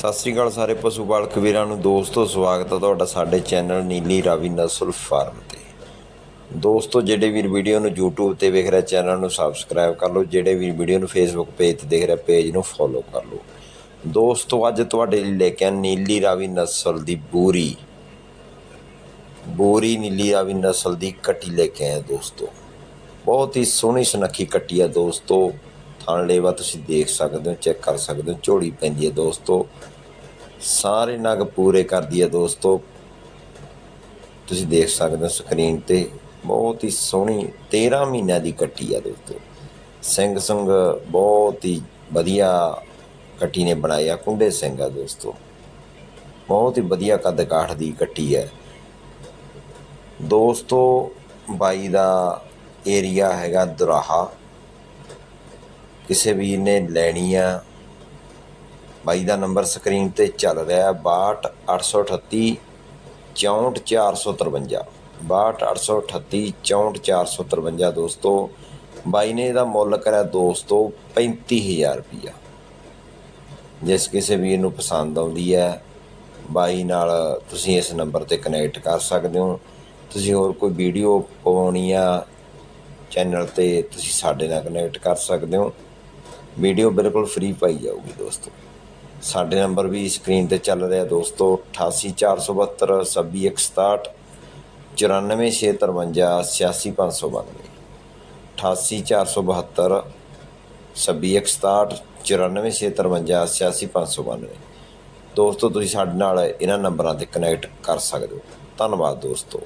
ਸਤਿ ਸ੍ਰੀ ਅਕਾਲ ਸਾਰੇ ਪਸ਼ੂ ਪਾਲਕ ਵੀਰਾਂ ਨੂੰ। ਦੋਸਤੋ, ਸਵਾਗਤ ਹੈ ਤੁਹਾਡਾ ਸਾਡੇ ਚੈਨਲ ਨੀਲੀ ਰਾਵੀ ਨਸਲ ਫਾਰਮ ਤੇ। ਦੋਸਤੋ, ਜਿਹੜੇ ਵੀਰ ਵੀਡੀਓ ਨੂੰ YouTube ਤੇ ਵੇਖ ਰਿਹਾ, ਚੈਨਲ ਨੂੰ ਸਬਸਕ੍ਰਾਈਬ ਕਰ ਲਓ। ਜਿਹੜੇ ਵੀਰ ਵੀਡੀਓ ਨੂੰ Facebook ਪੇਜ ਤੇ ਦੇਖ ਰਿਹਾ ਪੇਜ ਨੂੰ ਫੋਲੋ ਕਰ ਲਓ। ਦੋਸਤੋ, ਅੱਜ ਤੁਹਾਡੇ ਲਈ ਲੈ ਕੇ ਆ ਨੀਲੀ ਰਾਵੀ ਨਸਲ ਦੀ ਬੂਰੀ। ਬੂਰੀ ਨੀਲੀ ਰਾਵੀ ਨਸਲ ਦੀ ਕੱਟੀ ਲੈ ਕੇ ਆਏ ਦੋਸਤੋ। ਬਹੁਤ ਹੀ ਸੋਹਣੀ ਸੁਨੱਖੀ ਕੱਟੀ ਆ ਦੋਸਤੋ। ਥਣ ਲੇਵਾ ਤੁਸੀਂ ਦੇਖ ਸਕਦੇ ਹੋ ਚੈੱਕ ਕਰ ਸਕਦੇ ਹੋ, ਝੋਲੀ ਪੈਂਦੀ ਹੈ ਦੋਸਤੋ। ਸਾਰੇ ਨਗ ਪੂਰੇ ਕਰਦੀ ਹੈ ਦੋਸਤੋ। ਤੁਸੀਂ ਦੇਖ ਸਕਦੇ ਹੋ ਸਕਰੀਨ ਤੇ ਬਹੁਤ ਹੀ ਸੋਹਣੀ 13 ਮਹੀਨਿਆਂ ਦੀ ਕੱਟੀ ਆ ਦੋਸਤੋ। ਸਿੰਘ ਸੰਗ ਬਹੁਤ ਹੀ ਵਧੀਆ ਕੱਟੀ ਨੇ ਬਣਾਇਆ ਕੁੰਡੇ ਸਿੰਘ ਆ ਦੋਸਤੋ। ਬਹੁਤ ਹੀ ਵਧੀਆ ਕੱਦ ਕਾਠ ਦੀ ਕੱਟੀ ਹੈ। ਦੋਸਤੋ, ਬਾਈ ਦਾ ਏਰੀਆ ਹੈਗਾ ਦੁਰਾਹਾ। ਕਿਸੇ ਵੀਰ ਨੇ ਲੈਣੀ ਆ। ਬਾਈ ਦਾ ਨੰਬਰ ਸਕਰੀਨ ਤੇ ਚੱਲ ਰਿਹਾ ਹੈ। 62838 64453 62838 64453 ਦੋਸਤੋ। ਬਾਈ ਨੇ ਇਹਦਾ ਮੁੱਲ ਕਰਿਆ ਦੋਸਤੋ 35000 ਰੁਪਇਆ ਜਿਸ ਕਿਸੇ ਵੀਰ ਨੂੰ ਪਸੰਦ ਆਉਂਦੀ ਹੈ, ਬਾਈ ਨਾਲ ਤੁਸੀਂ ਇਸ ਨੰਬਰ ਤੇ ਕਨੈਕਟ ਕਰ ਸਕਦੇ ਹੋ। ਤੁਸੀਂ ਹੋਰ ਕੋਈ ਵੀਡੀਓ ਪਾਉਣੀ ਆ, ਚੈਨਲ ਤੇ ਤੁਸੀਂ ਸਾਡੇ ਨਾਲ ਕਨੈਕਟ ਕਰ ਸਕਦੇ ਹੋ। ਵੀਡੀਓ ਬਿਲਕੁਲ ਫ੍ਰੀ ਪਾਈ ਜਾਊਗੀ ਦੋਸਤੋ। ਸਾਡੇ ਨੰਬਰ ਵੀ ਸਕਰੀਨ ਤੇ ਚੱਲ ਰਿਹਾ ਦੋਸਤੋ 88472 26167 94653 86592 88472 26167 94653 86592 ਦੋਸਤੋ, ਤੁਸੀਂ ਸਾਡੇ ਨਾਲ ਇਹਨਾਂ ਨੰਬਰਾਂ ਤੇ ਕਨੈਕਟ ਕਰ ਸਕਦੇ ਹੋ। ਧੰਨਵਾਦ ਦੋਸਤੋ।